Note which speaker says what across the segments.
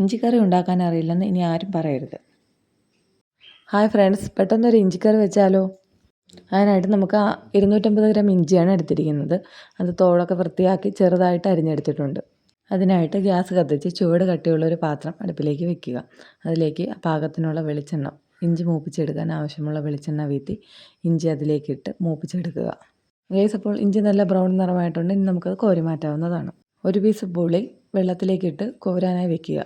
Speaker 1: ഇഞ്ചിക്കറി ഉണ്ടാക്കാൻ അറിയില്ലെന്ന് ഇനി ആരും പറയരുത്. ഹായ് ഫ്രണ്ട്സ് പെട്ടെന്നൊരു ഇഞ്ചിക്കറി വെച്ചാലോ? അതിനായിട്ട് നമുക്ക് ഇരുന്നൂറ്റമ്പത് ഗ്രാം ഇഞ്ചിയാണ് എടുത്തിരിക്കുന്നത്. അത് തോളൊക്കെ വൃത്തിയാക്കി ചെറുതായിട്ട് അരിഞ്ഞെടുത്തിട്ടുണ്ട്. അതിനായിട്ട് ഗ്യാസ് കത്തിച്ച് ചുവട് കട്ടിയുള്ളൊരു പാത്രം അടുപ്പിലേക്ക് വെക്കുക. അതിലേക്ക് പാകത്തിനുള്ള വെളിച്ചെണ്ണ ഇഞ്ചി മൂപ്പിച്ചെടുക്കാൻ ആവശ്യമുള്ള വെളിച്ചെണ്ണ വീത്തി ഇഞ്ചി അതിലേക്കിട്ട് മൂപ്പിച്ചെടുക്കുക. ഗേസ് അപ്പോൾ ഇഞ്ചി നല്ല ബ്രൗൺ നിറമായിട്ടുണ്ട്. ഇനി നമുക്കത് കോരി മാറ്റാവുന്നതാണ് ഒരു പീസ് പുളി വെള്ളത്തിലേക്കിട്ട് കോരാനായി വെക്കുക.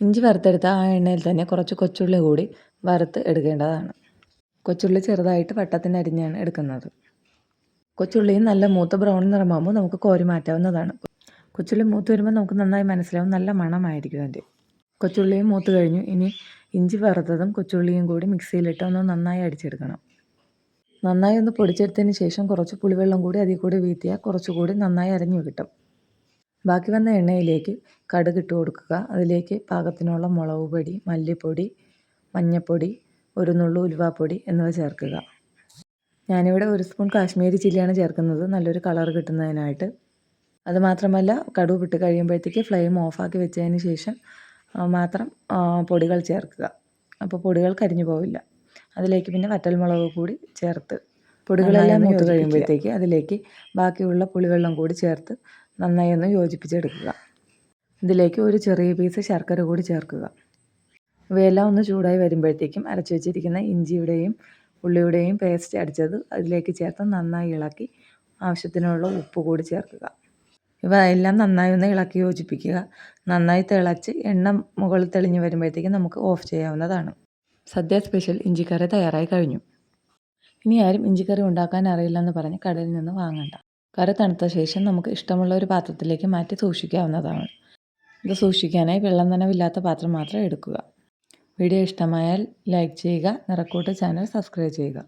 Speaker 1: ഇഞ്ചി വറുത്തെടുത്ത ആ എണ്ണയിൽ തന്നെ കുറച്ച് കൊച്ചുള്ളി കൂടി വറുത്ത് എടുക്കേണ്ടതാണ്. കൊച്ചുള്ളി ചെറുതായിട്ട് വട്ടത്തിന് അരിഞ്ഞാണ് എടുക്കുന്നത്. കൊച്ചുള്ളിയും നല്ല മൂത്ത ബ്രൗൺ നിറമാകുമ്പോൾ നമുക്ക് കോരി മാറ്റാവുന്നതാണ്. കൊച്ചുള്ളി മൂത്ത് വരുമ്പോൾ നമുക്ക് നന്നായി മനസ്സിലാവും. നല്ല മണമായിരിക്കും അതിന്റെ. കൊച്ചുള്ളിയും മൂത്ത് കഴിഞ്ഞു. ഇനി ഇഞ്ചി വറുത്തതും കൊച്ചുള്ളിയും കൂടി മിക്സിയിലിട്ട് ഒന്ന് നന്നായി അടിച്ചെടുക്കണം. നന്നായി ഒന്ന് പൊടിച്ചെടുത്തതിന് ശേഷം കുറച്ച് പുളിവെള്ളം കൂടി അതിൽ കൂടി വീത്തിയാൽ കുറച്ചുകൂടി നന്നായി അരഞ്ഞു കിട്ടും. ബാക്കി വന്ന എണ്ണയിലേക്ക് കടുക് ഇട്ട് കൊടുക്കുക. അതിലേക്ക് പാകത്തിനുള്ള മുളക് പൊടി മല്ലിപ്പൊടി മഞ്ഞൾപ്പൊടി ഒരു നുള്ളു ഉലുവാപ്പൊടി എന്നിവ ചേർക്കുക. ഞാനിവിടെ ഒരു സ്പൂൺ കാശ്മീരി ചില്ലിയാണ് ചേർക്കുന്നത്. നല്ലൊരു കളർ കിട്ടുന്നതിനായിട്ട്. അതുമാത്രമല്ല കടുക് വിട്ട് കഴിയുമ്പോഴത്തേക്ക് ഫ്ലെയിം ഓഫാക്കി വെച്ചതിന് ശേഷം മാത്രം പൊടികൾ ചേർക്കുക. അപ്പോൾ പൊടികൾ കരിഞ്ഞു പോവില്ല. അതിലേക്ക് പിന്നെ വറ്റൽമുളക് കൂടി ചേർത്ത് പൊടികളെല്ലാം മൂത്ത് കഴിയുമ്പോഴത്തേക്ക് അതിലേക്ക് ബാക്കിയുള്ള പുളിവെള്ളം കൂടി ചേർത്ത് നന്നായി ഒന്ന് യോജിപ്പിച്ചെടുക്കുക. ഇതിലേക്ക് ഒരു ചെറിയ പീസ് ശർക്കര കൂടി ചേർക്കുക. ഇവയെല്ലാം ഒന്ന് ചൂടായി വരുമ്പോഴത്തേക്കും അരച്ചു വെച്ചിരിക്കുന്ന ഇഞ്ചിയുടെയും ഉള്ളിയുടെയും പേസ്റ്റ് അടിച്ചത് അതിലേക്ക് ചേർത്ത് നന്നായി ഇളക്കി ആവശ്യത്തിനുള്ള ഉപ്പ് കൂടി ചേർക്കുക. ഇവ എല്ലാം നന്നായി ഒന്ന് ഇളക്കി യോജിപ്പിക്കുക. നന്നായി തിളച്ച് എണ്ണ മുകളിൽ തെളിഞ്ഞ് വരുമ്പോഴത്തേക്കും നമുക്ക് ഓഫ് ചെയ്യാവുന്നതാണ്. സദ്യ സ്പെഷ്യൽ ഇഞ്ചിക്കറി തയ്യാറായി കഴിഞ്ഞു. ഇനി ആരും ഇഞ്ചിക്കറി ഉണ്ടാക്കാൻ അറിയില്ലെന്ന് പറഞ്ഞ് കടയിൽ നിന്ന് വാങ്ങണ്ട. കറി തണുത്ത ശേഷം നമുക്ക് ഇഷ്ടമുള്ള ഒരു പാത്രത്തിലേക്ക് മാറ്റി സൂക്ഷിക്കാവുന്നതാണ്. ഇത് സൂക്ഷിക്കാനായി വെള്ളം നനവില്ലാത്ത പാത്രം മാത്രം എടുക്കുക. വീഡിയോ ഇഷ്ടമായാൽ ലൈക്ക് ചെയ്യുക നിറക്കൂട്ട് ചാനൽ സബ്സ്ക്രൈബ് ചെയ്യുക.